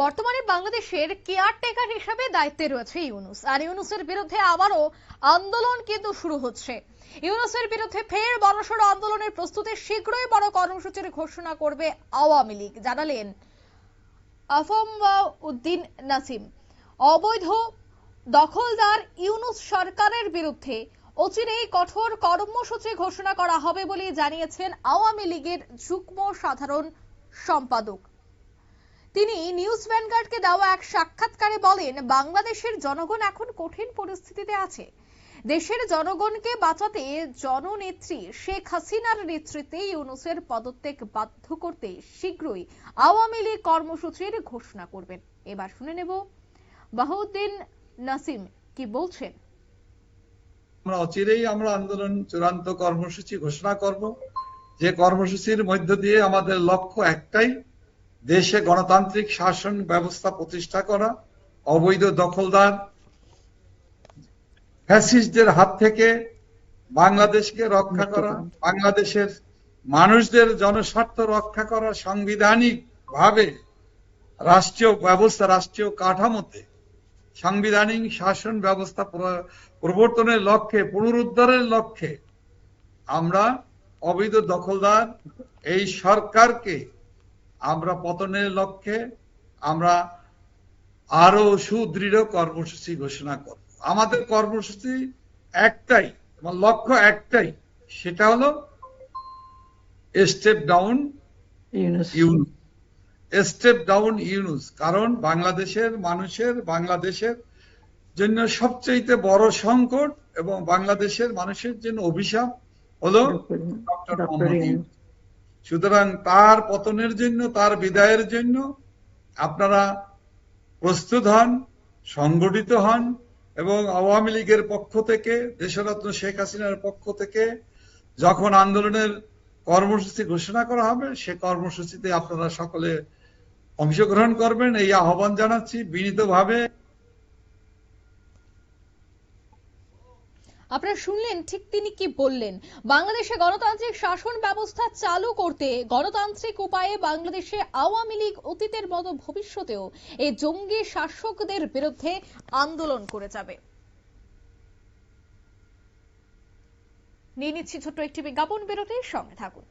বর্তমানে বাংলাদেশের কেয়ারটেকার হিসাবে দায়িত্বে রয়েছে ইউনুস। আর ইউনুসের বিরুদ্ধে আবারও আন্দোলন কিন্তু শুরু হচ্ছে। ইউনুসের বিরুদ্ধে ফের বড়সড় আন্দোলনের প্রস্তুতি শীঘ্রই বড় কর্মসূচির ঘোষণা করবে আওয়ামী লীগ, জানালেন আফম উদ্দিন নাসিম। অবৈধ দখলদার ইউনুস সরকারের বিরুদ্ধে অচিরেই কঠোর কর্মসূচি ঘোষণা করা হবে বলে জানিয়েছেন আওয়ামী লীগের যুগ্ম সাধারণ সম্পাদক। তিনি নিউজ ভ্যানগার্ডকে দেওয়া এক সাক্ষাৎকারে বলেন, বাংলাদেশের জনগণ এখন কঠিন পরিস্থিতিতে আছে। দেশের জনগণকে বাঁচাতে জননেত্রী শেখ হাসিনার নেতৃত্বে ইউনুসের পদত্যাগ বাধ্য করতে শীঘ্রই আওয়ামী লীগ কর্মসূচির ঘোষণা করবেন। এবার শুনে নেব বাহুদ্দিন নাসিম কি বলছেন। আমরা অচিরেই আমরা আন্দোলন চূড়ান্ত কর্মসূচি ঘোষণা করব। যে কর্মসূচির মধ্য দিয়ে আমাদের লক্ষ্য একটাই দেশে গণতান্ত্রিক শাসন ব্যবস্থা প্রতিষ্ঠা করা, অবৈধ দখলদার ফ্যাসিস্টদের হাত থেকে বাংলাদেশকে রক্ষা করা, বাংলাদেশের মানুষদের জনস্বার্থ রক্ষা করা সাংবিধানিক ভাবে রাষ্ট্রীয় ব্যবস্থা, রাষ্ট্রীয় কাঠামোতে সাংবিধানিক শাসন ব্যবস্থা প্রবর্তনের লক্ষ্যে, পুনরুদ্ধারের লক্ষ্যে আমরা অবৈধ দখলদার এই সরকারকে আমরা পতনের লক্ষ্যে আমরা আরও সুদৃঢ় কর্মসূচি ঘোষণা করব। আমাদের কর্মসূচি একটাই আমার লক্ষ্য একটাই সেটা হলো step down Yunus step down Yunus কারণ বাংলাদেশের মানুষের বাংলাদেশের জন্য সবচেয়ে বড় সংকট এবং বাংলাদেশের মানুষের জন্য অভিশাপ হলো ডক্টর মোহাম্মদ ইউনূস। সুতরাং তার পতনের জন্য, তার বিদায়ের জন্য আপনারা প্রস্তুত হন, সংগঠিত হন এবং আওয়ামী লীগের পক্ষ থেকে, দেশরত্ন শেখ হাসিনার পক্ষ থেকে যখন আন্দোলনের কর্মসূচি ঘোষণা করা হবে, সে কর্মসূচিতে আপনারা সকলে অংশগ্রহণ করবেন। এই আহ্বান জানাচ্ছি বিনীতভাবে। আপনারা শুনলেন, ঠিক তিনি কি বললেন? বাংলাদেশে গণতান্ত্রিক শাসন ব্যবস্থা চালু করতে গণতান্ত্রিক উপায়ে বাংলাদেশে আওয়ামী লীগ অতীতের মতো ভবিষ্যতেও এই জঙ্গি শাসকদের বিরুদ্ধে আন্দোলন করে যাবে। নিয়ে নিচ্ছি ছোট্ট একটি বিজ্ঞাপন বিরতির সঙ্গে থাকুন।